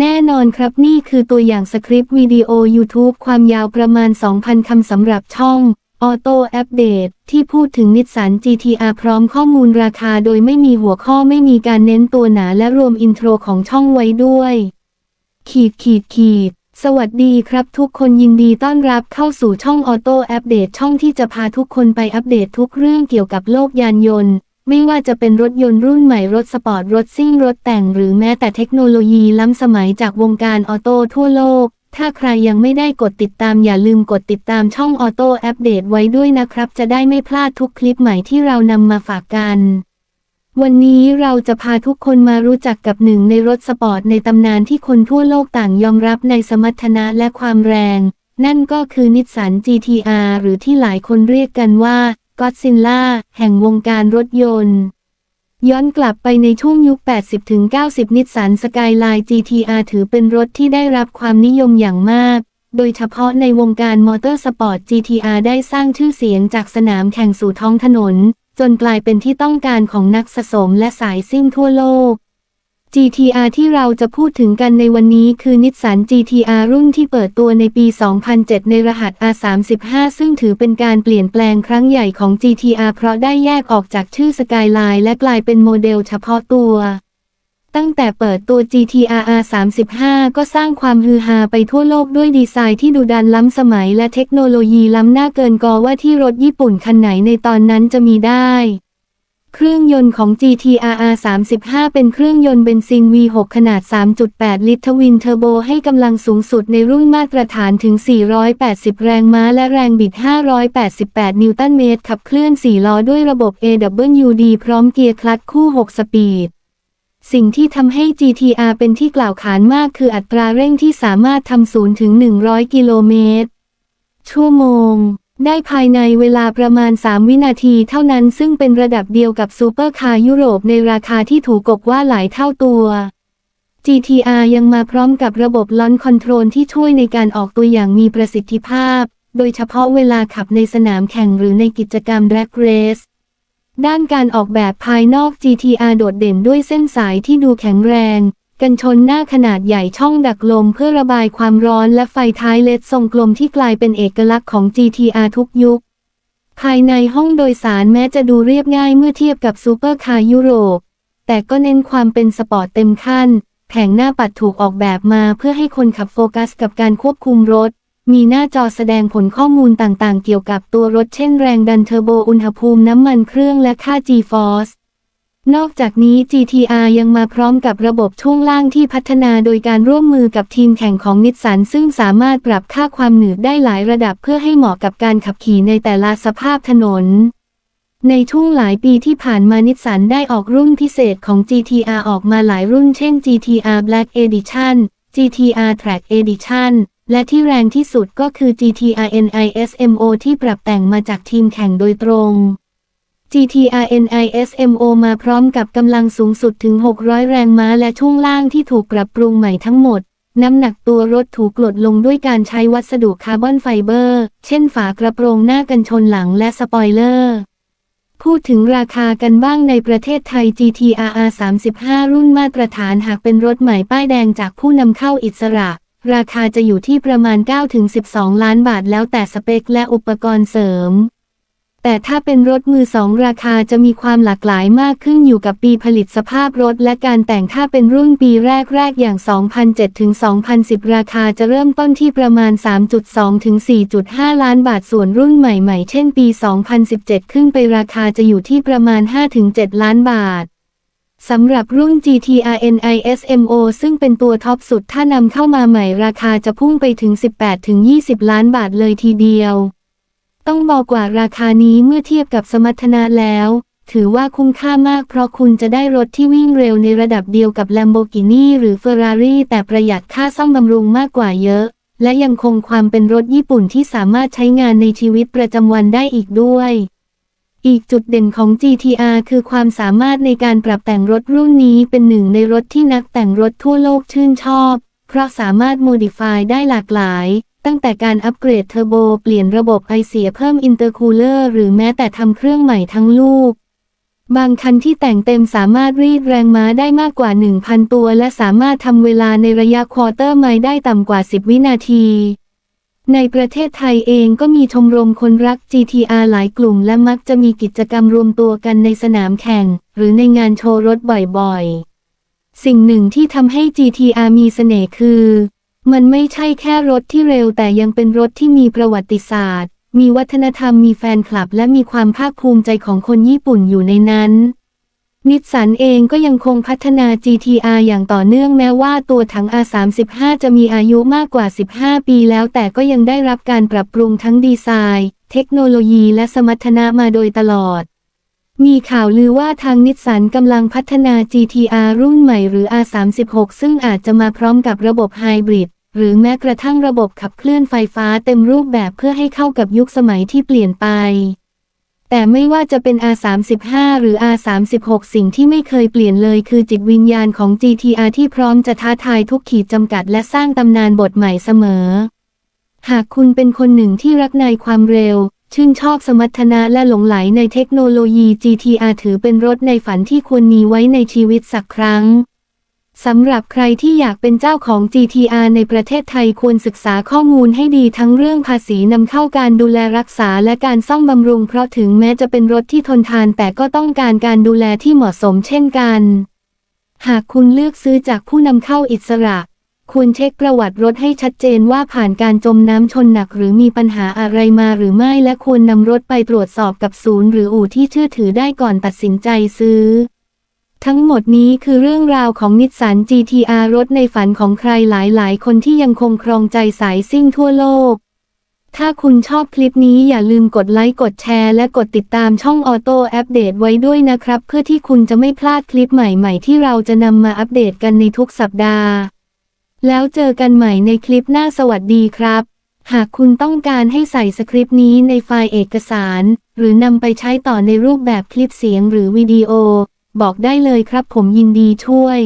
แน่นอนครับนี่คือตัวอย่างสคริปต์วิดีโอ YouTube ความยาวประมาณ 2,000 คำสำหรับช่อง Auto Update ที่พูดถึงนิสสัน GTR พร้อมข้อมูลราคาโดยไม่มีหัวข้อไม่มีการเน้นตัวหนาและรวมอินโทรของช่องไว้ด้วย ขีดขีดขีด สวัสดีครับทุกคนยินดีต้อนรับเข้าสู่ช่อง Auto Update ช่องที่จะพาทุกคนไปอัปเดตทุกเรื่องเกี่ยวกับโลกยานยนต์ ไม่ว่าจะเป็นรถยนต์รุ่นใหม่รถสปอร์ตรถซิ่งรถแต่งหรือแม้แต่เทคโนโลยีล้ำสมัยจากวงการออโต้ทั่วโลก ถ้าใครยังไม่ได้กดติดตามอย่าลืมกดติดตามช่องออโต้อัปเดตไว้ด้วยนะครับ จะได้ไม่พลาดทุกคลิปใหม่ที่เรานำมาฝากกันวันนี้เราจะพาทุกคนมารู้จักกับหนึ่งในรถสปอร์ตในตำนานที่คนทั่วโลกต่างยอมรับในสมรรถนะและความแรง นั่นก็คือนิสสัน GTR หรือที่หลายคนเรียกกันว่า ก็ซินล่า แห่งวงการรถยนต์ ย้อนกลับไปในช่วงยุค 80-90 นิสสันสกายไลน์ GTR ถือเป็นรถที่ได้รับความนิยมอย่างมาก โดยเฉพาะในวงการมอเตอร์สปอร์ต GTR ได้สร้างชื่อเสียงจากสนามแข่งสู่ท้องถนน จนกลายเป็นที่ต้องการของนักสะสมและสายซิ่งทั่วโลก GTR ที่เราจะพูดถึงกันในวันนี้คือนิสสัน GTR รุ่นที่เปิดตัวในปี 2007 ในรหัส R35 ซึ่งถือเป็นการเปลี่ยนแปลงครั้งใหญ่ของ GTR เพราะได้แยกออกจากชื่อ Skyline และกลายเป็นโมเดลเฉพาะตัว ตั้งแต่เปิดตัว GTR R35 ก็สร้างความฮือฮาไปทั่วโลกด้วยดีไซน์ที่ดูดันล้ำสมัยและเทคโนโลยีล้ำหน้าเกินกอว่าที่รถญี่ปุ่นคันไหนในตอนนั้นจะมีได้ เครื่องยนต์ของ GTR R35 เป็นเครื่องยนต์เบนซิน V6 ขนาด 3.8 ลิตรทวินเทอร์โบให้กำลังสูงสุดในรุ่นมาตรฐานถึง 480 แรงม้าและแรงบิด 588 นิวตันเมตร ขับเคลื่อน 4 ล้อด้วยระบบ AWD พร้อมเกียร์คลัตช์คู่ 6 สปีด สิ่งที่ทำให้ GTR เป็นที่กล่าวขานมากคืออัตราเร่งที่สามารถทำศูนย์ถึง 100 กิโลเมตรชั่วโมง ได้ภายในเวลาประมาณ 3 วินาทีเท่านั้นซึ่งเป็นระดับเดียวกับซูเปอร์คาร์ยุโรปในราคาที่ถูกกว่าหลายเท่าตัว GTR ยังมาพร้อมกับระบบลอนคอนโทรลที่ช่วยในการออกตัวอย่างมีประสิทธิภาพ โดยเฉพาะเวลาขับในสนามแข่งหรือในกิจกรรมแร็กเรส ด้านการออกแบบภายนอก GTR โดดเด่นด้วยเส้นสายที่ดูแข็งแรง กันชนหน้าขนาดใหญ่ช่องดักลมเพื่อระบายความร้อนและไฟท้ายเลดทรงกลมที่กลายเป็นเอกลักษณ์ของ GTR ทุกยุค ภายในห้องโดยสารแม้จะดูเรียบง่ายเมื่อเทียบกับซูเปอร์คาร์ยุโรป แต่ก็เน้นความเป็นสปอร์ตเต็มขั้น แผงหน้าปัดถูกออกแบบมาเพื่อให้คนขับโฟกัสกับการควบคุมรถ มีหน้าจอแสดงผลข้อมูลต่างๆ เกี่ยวกับตัวรถเช่นแรงดันเทอร์โบอุณหภูมิน้ำมันเครื่องและค่า G-Force นอกจากนี้ GTR ยังมาพร้อมกับระบบช่วงล่างที่พัฒนาโดยการร่วมมือกับทีมแข่งของนิสสันซึ่งสามารถปรับค่าความหนืดได้หลายระดับเพื่อให้เหมาะกับการขับขี่ในแต่ละสภาพถนน ในช่วงหลายปีที่ผ่านมานิสสันได้ออกรุ่นพิเศษของ GTR ออกมาหลายรุ่นเช่น GTR Black Edition GTR Track Edition และที่แรงที่สุดก็คือ GTR NISMO ที่ปรับแต่งมาจากทีมแข่งโดยตรง GTR NISMO มาพร้อมกับกำลังสูงสุดถึง 600 แรงม้าและช่วงล่างที่ถูกปรับปรุงใหม่ทั้งหมด น้ำหนักตัวรถถูกลดลงด้วยการใช้วัสดุคาร์บอนไฟเบอร์ เช่นฝากระโปรงหน้ากันชนหลังและสปอยเลอร์ พูดถึงราคากันบ้างในประเทศไทย GTR R35 รุ่นมาตรฐานหากเป็นรถใหม่ป้ายแดงจากผู้นำเข้าอิสระ ราคาจะอยู่ที่ประมาณ 9-12 ล้านบาทแล้วแต่สเปคและอุปกรณ์เสริม แต่ถ้าเป็นรถมือสองราคาจะมีความหลากหลายมากขึ้นอยู่กับปีผลิตสภาพรถและการแต่งถ้าเป็นรุ่นปีแรก ๆ อย่าง 2007 ถึง 2010 ราคาจะเริ่มต้นที่ประมาณ 3.2 ถึง 4.5 ล้านบาทส่วนรุ่นใหม่ ๆ เช่นปี 2017 ขึ้นไปราคาจะอยู่ที่ประมาณ5-7ล้านบาทสำหรับรุ่น GTR NISMO ซึ่งเป็นตัวท็อปสุดถ้านำเข้ามาใหม่ราคาจะพุ่งไปถึง 18-20 ล้านบาทเลยทีเดียว ต้องบอกว่าราคานี้เมื่อเทียบกับสมรรถนะแล้ว ถือว่าคุ้มค่ามากเพราะคุณจะได้รถที่วิ่งเร็วในระดับเดียวกับ Lamborghini หรือ Ferrari แต่ประหยัดค่าซ่อมบำรุงมากกว่าเยอะ และยังคงความเป็นรถญี่ปุ่นที่สามารถใช้งานในชีวิตประจำวันได้อีกด้วยอีกจุดเด่นของ GTR คือความสามารถในการปรับแต่งรถรุ่นนี้เป็นหนึ่งในรถที่นักแต่งรถทั่วโลกชื่นชอบ เพราะสามารถโมดิฟายได้หลากหลาย ตั้งแต่การอัปเกรดเทอร์โบเปลี่ยนระบบไอเสียเพิ่มอินเตอร์คูลเลอร์หรือแม้แต่ทำเครื่องใหม่ทั้งลูก บางคันที่แต่งเต็มสามารถรีดแรงม้าได้มากกว่า 1,000 ตัว และสามารถทำเวลาในระยะควอเตอร์ไมล์ได้ต่ำกว่า 10 วินาทีในประเทศไทยเองก็มีชมรมคนรัก GTR หลายกลุ่ม และมักจะมีกิจกรรมรวมตัวกันในสนามแข่ง หรือในงานโชว์รถบ่อยๆ สิ่งหนึ่งที่ทำให้ GTR มีเสน่ห์คือ มันไม่ใช่แค่รถที่เร็วแต่ยังเป็นรถที่มีประวัติศาสตร์ มีวัฒนธรรมมีแฟนคลับ และมีความภาคภูมิใจของคนญี่ปุ่นอยู่ในนั้น นิสสันเองก็ยังคงพัฒนา GTR อย่างต่อเนื่องแม้ว่าตัวถัง R35 จะมีอายุมากกว่า 15 ปีแล้วแต่ก็ยังได้รับการปรับปรุงทั้งดีไซน์ เทคโนโลยีและสมรรถนะมาโดยตลอดมีข่าวลือว่าทางนิสสันกำลังพัฒนา GTR รุ่นใหม่หรือ R36 ซึ่งอาจจะมาพร้อมกับระบบไฮบริด หรือแม้กระทั่งระบบขับเคลื่อนไฟฟ้าเต็มรูปแบบเพื่อให้เข้ากับยุคสมัยที่เปลี่ยนไป แต่ไม่ว่าจะเป็น R35 หรือ R36 สิ่งที่ไม่เคยเปลี่ยนเลยคือจิตวิญญาณของ GTR ที่พร้อมจะท้าทายทุกขีดจำกัดและสร้างตำนานบทใหม่เสมอ หากคุณเป็นคนหนึ่งที่รักในความเร็วชื่นชอบสมรรถนะและหลงไหลในเทคโนโลยี GTR ถือเป็นรถในฝันที่ควรมีไว้ในชีวิตสักครั้ง สำหรับใครที่อยากเป็นเจ้าของ GTR ในประเทศไทยควรศึกษาข้อมูลให้ดีทั้งเรื่องภาษีนำเข้าการดูแลรักษาและการซ่อมบำรุงเพราะถึงแม้จะเป็นรถที่ทนทานแต่ก็ต้องการการดูแลที่เหมาะสมเช่นกัน หากคุณเลือกซื้อจากผู้นำเข้าอิสระ ควรเช็คประวัติรถให้ชัดเจนว่าผ่านการจมน้ำชนหนักหรือมีปัญหาอะไรมาหรือไม่และควรนำรถไปตรวจสอบกับศูนย์หรืออู่ที่เชื่อถือได้ก่อนตัดสินใจซื้อ ทั้งหมดนี้คือเรื่องราวของนิสสัน GTR รถในฝันของใครหลายๆ คนที่ยังคงครองใจสายซิ่งทั่วโลก ถ้าคุณชอบคลิปนี้อย่าลืมกดไลค์ กดแชร์ และกดติดตามช่องออโต้อัปเดตไว้ด้วยนะครับ เพื่อที่คุณจะไม่พลาดคลิปใหม่ๆ ที่เราจะนำมาอัปเดตกันในทุกสัปดาห์ แล้วเจอกันใหม่ในคลิปหน้าสวัสดีครับ หากคุณต้องการให้ใส่สคริปต์นี้ในไฟล์เอกสาร หรือนำไปใช้ต่อในรูปแบบคลิปเสียงหรือวิดีโอ บอกได้เลยครับผมยินดีช่วย